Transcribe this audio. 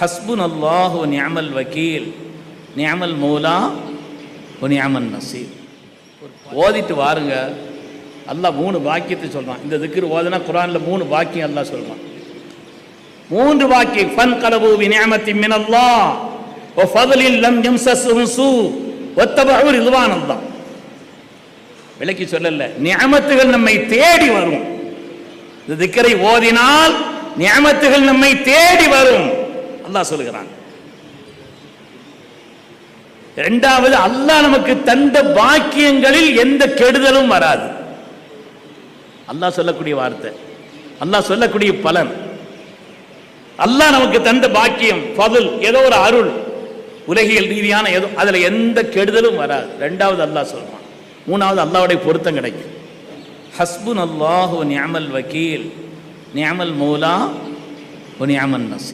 ஹஸ்புன் அல்லாஹு நியமல் வக்கீல் நியமல் மௌலா நியமன் நசீர். ஓதிட்டு வாருங்க. அல்லாஹ் மூணு வாக்கியத்தை சொல்கிறான் இந்த திக்ரு ஓதுனா குரானில் மூணு வாக்கியம் அல்லாஹ் சொல்கிறான் மூன்று வாக்கியம் ஃபன் கலபு விநியமத்தி மினல்லா ஓ ஃபதலில் லம் எம்சஸும் சு. ஒத்தபு ரிதுவான் அல்லாஹ் விளக்கி சொல்லல. நியமத்துகள் நம்மை தேடி வரும். இந்த திக்கரை ஓதினால் நியமத்துகள் நம்மை தேடி வரும். அல்லாஹ் சொல்லுகிறான். இரண்டாவது அல்லாஹ் நமக்கு தந்த பாக்கியங்களில் எந்த கெடுதலும் வராது. அல்லாஹ் சொல்லக்கூடிய வார்த்தை அல்லாஹ் சொல்லக்கூடிய பலன். அல்லாஹ் நமக்கு தந்த பாக்கியம் பதில் ஏதோ ஒரு அருள் உலகியல் ரீதியான ஏதோ அதுல எந்த கெடுதலும் வராது. ரெண்டாவது அல்லாஹ் சொல்றான். மூணாவது அல்லாவுடைய பொருத்தம் கிடைக்கும். ஹஸ்புன் அல்லாஹு நியாமல் வக்கீல் நியாமல் மௌலா நியாமல் நசி